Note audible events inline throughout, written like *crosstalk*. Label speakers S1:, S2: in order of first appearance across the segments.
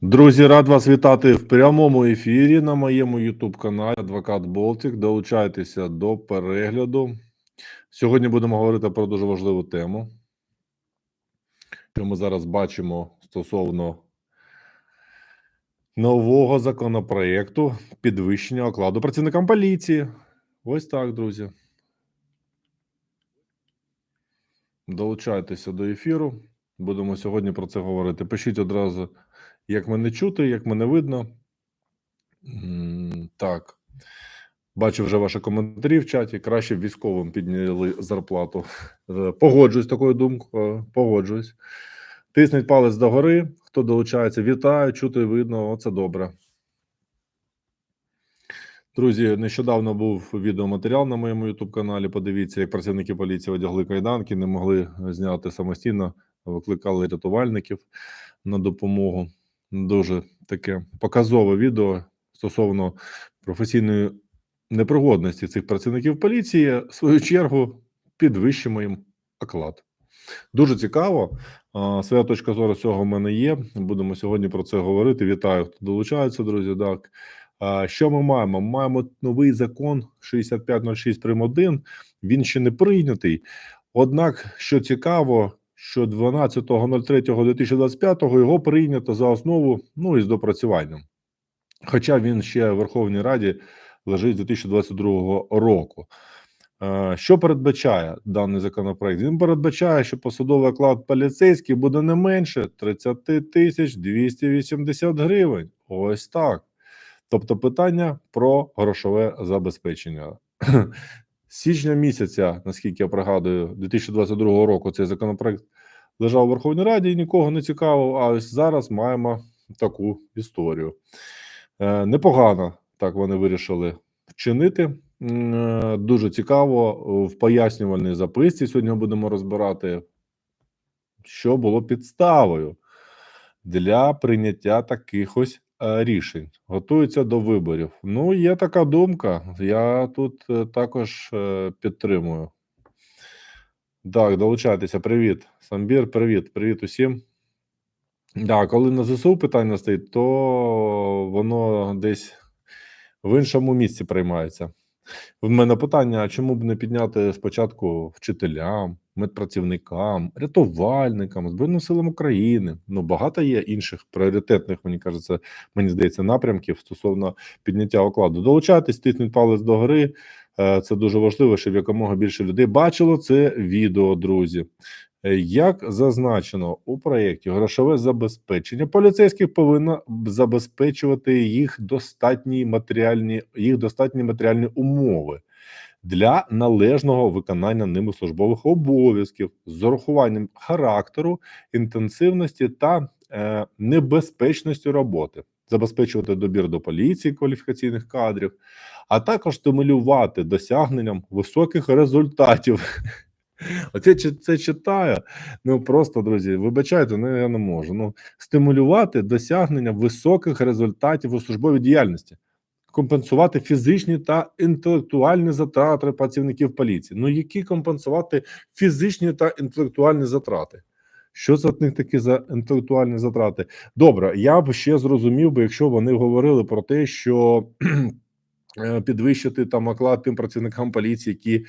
S1: Друзі, рад вас вітати в прямому ефірі на моєму YouTube каналі Адвокат Болтик. Долучайтеся до перегляду. Сьогодні будемо говорити про дуже важливу тему, що ми зараз бачимо стосовно нового законопроекту підвищення окладу працівникам поліції. Ось так, друзі. Долучайтеся до ефіру. Будемо сьогодні про це говорити. Пишіть одразу, як мене чути, як мене видно. Так. Бачу вже ваші коментарі в чаті. Краще військовим підняли зарплату. Е, Погоджуюсь такою думкою. Погоджуюсь. Тисніть палець догори. Хто долучається, вітаю, чути видно. Оце добре. Друзі, нещодавно був відеоматеріал на моєму youtube каналі. Подивіться, як працівники поліції одягли кайданки, не могли зняти самостійно, викликали рятувальників на допомогу. Дуже таке показове відео стосовно професійної непригодності цих працівників поліції. В свою чергу підвищимо їм оклад. Дуже цікаво. Своя точка зору цього в мене є. Будемо сьогодні про це говорити. Вітаю, хто долучається, друзі. Так. Що ми маємо? Маємо новий закон 6506 прим. 1. Він ще не прийнятий. Однак, що цікаво, що 12.03.2025 його прийнято за основу, ну і з допрацюванням. Хоча він ще в Верховній Раді лежить з 2022 року. Е, Що передбачає даний законопроект? Він передбачає, що посадовий оклад поліцейський буде не менше 30 тисяч 280 гривень. Ось так. Тобто, питання про грошове забезпечення. Січня місяця, наскільки я пригадую, 2022 року цей законопроект лежав у Верховній Раді і нікого не цікавив. А ось зараз маємо таку історію. Е, Непогано так вони вирішили вчинити. Е, Дуже цікаво в пояснювальній записці. Сьогодні будемо розбирати, що було підставою для прийняття таких ось рішень. Готуються до виборів. Ну, є така думка. Я тут е, також е, підтримую. Так, долучайтеся. Привіт, Самбір, привіт, привіт усім. Да, коли на ЗСУ питання стоїть, то воно десь в іншому місці приймається. В мене питання: чому б не підняти спочатку вчителям, медпрацівникам, рятувальникам, Збройним силам України? Ну, багато є інших пріоритетних, мені кажеться, мені здається, напрямків стосовно підняття окладу. Долучайтесь, тисніть палець до гори. Е, Це дуже важливо, щоб якомога більше людей бачило це відео, друзі. Е, Як зазначено у проєкті, грошове забезпечення поліцейських повинно забезпечувати їх достатні матеріальні їх достатні матеріальні умови для належного виконання ними службових обов'язків з урахуванням характеру, інтенсивності та е, небезпечності роботи, забезпечувати добір до поліції кваліфікаційних кадрів, а також стимулювати досягненням високих результатів. *laughs* Оце це читаю. Ну просто друзі, вибачайте, ну я не можу. Ну стимулювати досягнення високих результатів у службовій діяльності, компенсувати фізичні та інтелектуальні затрати працівників поліції. Ну які компенсувати фізичні та інтелектуальні затрати? Що це них такі за інтелектуальні затрати? Добре, я б ще зрозумів би, якщо вони говорили про те, що підвищити там оклад тим працівникам поліції, які е,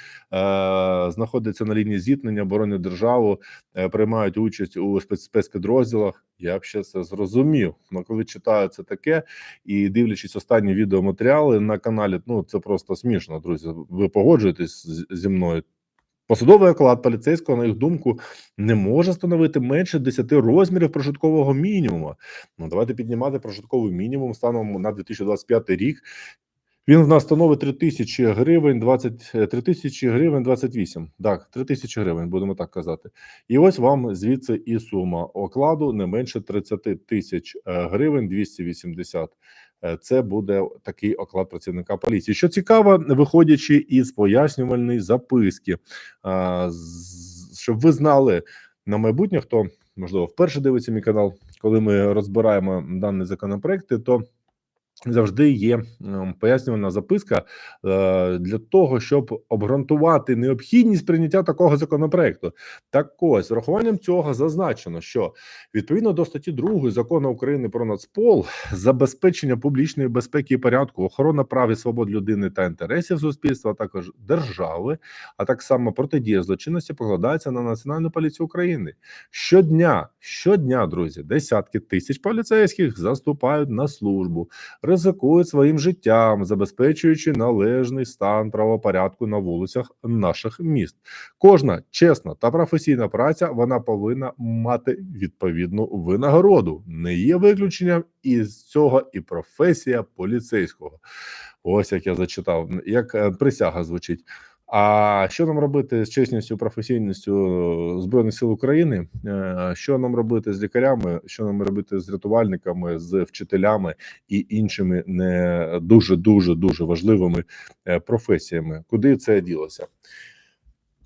S1: знаходяться на лінії зіткнення, боронять державу, е, приймають участь у спецпідрозділах. Я б ще це зрозумів. Ну коли читаю це таке і дивлячись останні відеоматеріали на каналі, ну це просто смішно, друзі. Ви погоджуєтесь зі мною. Посадовий оклад поліцейського, на їх думку, не може становити менше 10 розмірів прожиткового мінімуму. Ну давайте піднімати прожитковий мінімум станом на 2025 рік. Він в нас становить 3 тисячі гривень 20, е, 3 тисячі гривень 28. Так, 3 тисячі гривень, будемо так казати. І ось вам звідси і сума окладу не менше 30 тисяч е, гривень 280. Е, Це буде такий оклад працівника поліції. Що цікаво, виходячи із пояснювальної записки, щоб ви знали на майбутнє, хто можливо вперше дивиться мій канал, коли ми розбираємо дані законопроекти, то Завжди є ем, пояснювальна записка е, для того, щоб обґрунтувати необхідність прийняття такого законопроекту. Так ось з врахуванням цього зазначено, що відповідно до статті 2 закону України про Нацпол забезпечення публічної безпеки і порядку, охорона прав і свобод людини та інтересів суспільства, а також держави, а так само протидія злочинності покладається на національну поліцію України. Щодня, щодня, друзі, десятки тисяч поліцейських заступають на службу ризикують своїм життям, забезпечуючи належний стан правопорядку на вулицях наших міст. Кожна чесна та професійна праця вона повинна мати відповідну винагороду. Не є виключенням із цього і професія поліцейського. Ось як я зачитав, як е, присяга звучить. А що нам робити з чесністю, професійністю збройних сил України? Е, Що нам робити з лікарями? Що нам робити з рятувальниками, з вчителями і іншими не дуже дуже дуже важливими е, професіями? Куди це ділося?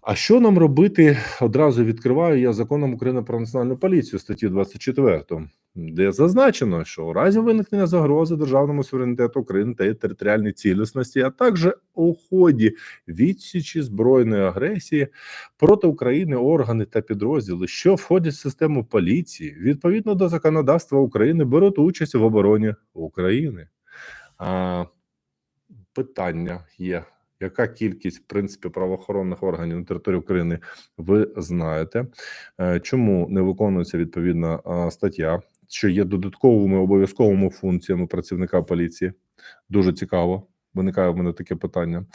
S1: А що нам робити? Одразу відкриваю я законом України про національну поліцію статті 24, де зазначено, що у разі виникнення загрози державному суверенітету України та її територіальній цілісності, а також у ході відсічі збройної агресії проти України органи та підрозділи, що входять в систему поліції, відповідно до законодавства України, беруть участь в обороні України. А, питання є. Яка кількість в принципі правоохоронних органів на території України ви знаєте? Е, Чому не виконується відповідна стаття, що є додатковими обов'язковими функціями працівника поліції? Дуже цікаво. Виникає в мене таке питання.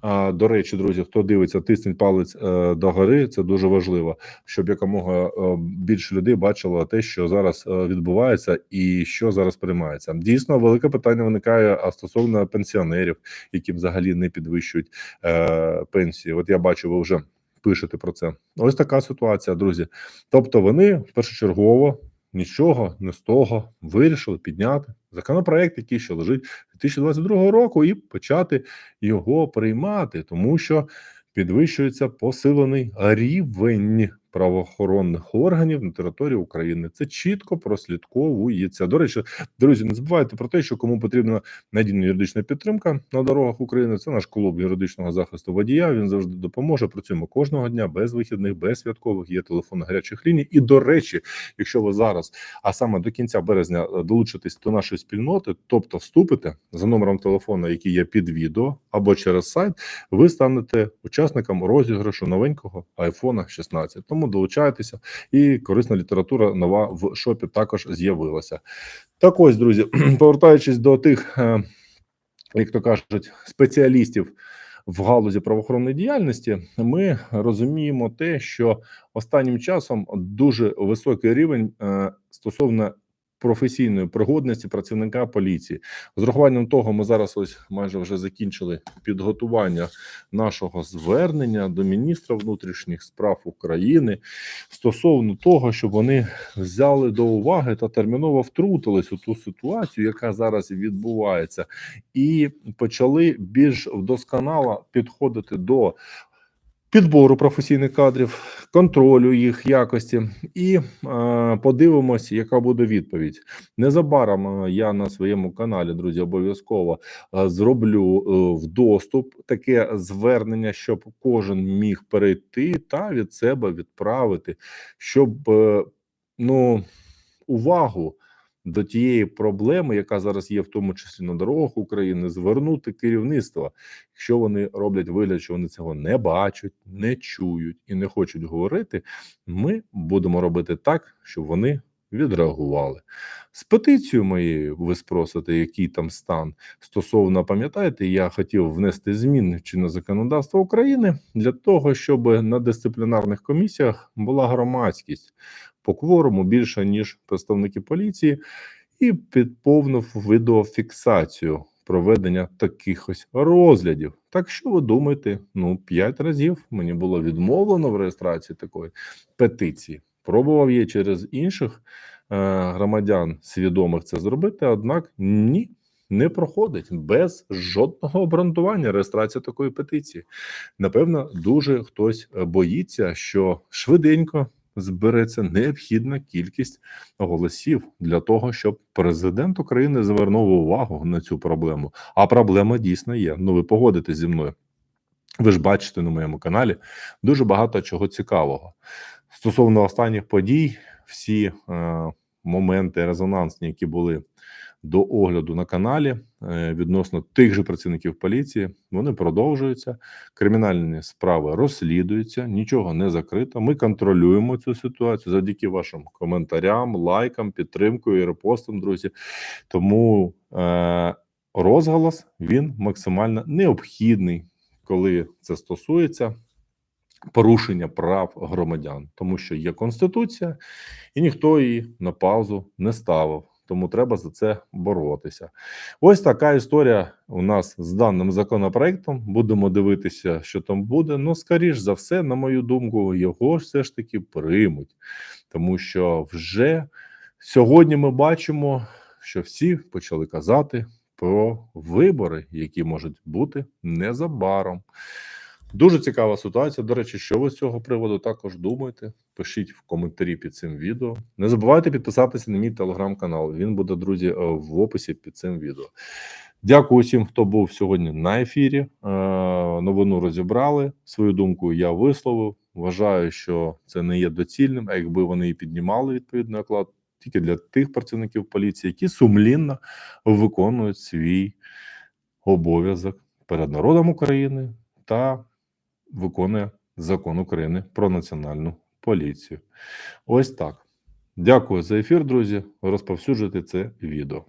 S1: А, До речі, друзі, хто дивиться, тисніть палець е, до гори. Це дуже важливо, щоб якомога е, більше людей бачило те, що зараз е, відбувається, і що зараз приймається. Дійсно, велике питання виникає а стосовно пенсіонерів, які взагалі не підвищують е, пенсії. От я бачу, ви вже пишете про це. Ось така ситуація, друзі. Тобто, вони першочергово нічого не з того вирішили підняти. Законопроект, який ще лежить 2022 року, і почати його приймати, тому що підвищується посилений рівень правоохоронних органів на території України. Це чітко прослідковується. До речі, друзі, не забувайте про те, що кому потрібна надійна юридична підтримка на дорогах України. Це наш клуб юридичного захисту водія. Він завжди допоможе. Працюємо кожного дня без вихідних, без святкових. Є телефон гарячих ліній. І до речі, якщо ви зараз, а саме до кінця березня, е, долучитесь до нашої спільноти, тобто вступите за номером телефону, який є під відео, або через сайт, ви станете учасником розіграшу новенького iPhone 16. Тому долучайтеся, і корисна література нова в шопі також з'явилася. Так ось, друзі, *clears throat* повертаючись до тих, е, як то кажуть, спеціалістів в галузі правоохоронної діяльності, ми розуміємо те, що останнім часом дуже високий рівень е, стосовно професійної пригодності працівника поліції. З урахуванням того, ми зараз ось майже вже закінчили підготування нашого звернення до міністра внутрішніх справ України стосовно того, щоб вони взяли до уваги та терміново втрутились у ту ситуацію, яка зараз відбувається, і почали більш вдосконало підходити до підбору професійних кадрів, контролю їх якості, і е, подивимось, яка буде відповідь. Незабаром е, я на своєму каналі, друзі, обов'язково е, зроблю е, в доступ таке звернення, щоб кожен міг перейти та від себе відправити, щоб ну увагу до тієї проблеми, яка зараз є, в тому числі на дорогах України, звернути керівництво, якщо вони роблять вигляд, що вони цього не бачать, не чують і не хочуть говорити. Ми будемо робити так, щоб вони відреагували. З петицією моєю ви спросите, який там стан стосовно пам'ятаєте, я хотів внести зміни в чинне законодавство України для того, щоб на дисциплінарних комісіях була громадськість по кворуму більше ніж представники поліції, і підповнив відеофіксацію проведення таких ось розглядів. Так що ви думаєте? Ну, п'ять разів мені було відмовлено в реєстрації такої петиції. Пробував я через інших е, громадян свідомих це зробити, однак ні. Не проходить без жодного обґрунтування реєстрація такої петиції. Напевно, дуже хтось боїться, що швиденько збереться необхідна кількість голосів для того, щоб президент України звернув увагу на цю проблему. А проблема дійсно є. Ну ви погодитесь зі мною. Ви ж бачите на моєму каналі дуже багато чого цікавого стосовно останніх подій. Всі е, моменти резонансні, які були до огляду на каналі відносно тих же працівників поліції, вони продовжуються. Кримінальні справи розслідуються, нічого не закрито. Ми контролюємо цю ситуацію завдяки вашим коментарям, лайкам, підтримкою і репостам, друзі. Тому е, розголос він максимально необхідний, коли це стосується порушення прав громадян, тому що є конституція, і ніхто її на паузу не ставив. Тому треба за це боротися. Ось така історія у нас з даним законопроектом. Будемо дивитися, що там буде. Ну, скоріш за все, на мою думку, його все ж таки приймуть, тому що вже сьогодні ми бачимо, що всі почали казати про вибори, які можуть бути незабаром. Дуже цікава ситуація. До речі, що ви з цього приводу також думаєте? Пишіть в коментарі під цим відео. Не забувайте підписатися на мій телеграм-канал. Він буде, друзі, е, в описі під цим відео. Дякую всім, хто був сьогодні на ефірі. Е, Новину розібрали. Свою думку я висловив. Вважаю, що це не є доцільним. А якби вони і піднімали відповідний оклад тільки для тих працівників поліції, які сумлінно виконують свій обов'язок перед народом України та виконує закон України про національну поліцію. Ось так. Дякую за ефір, друзі. Розповсюджуйте це відео.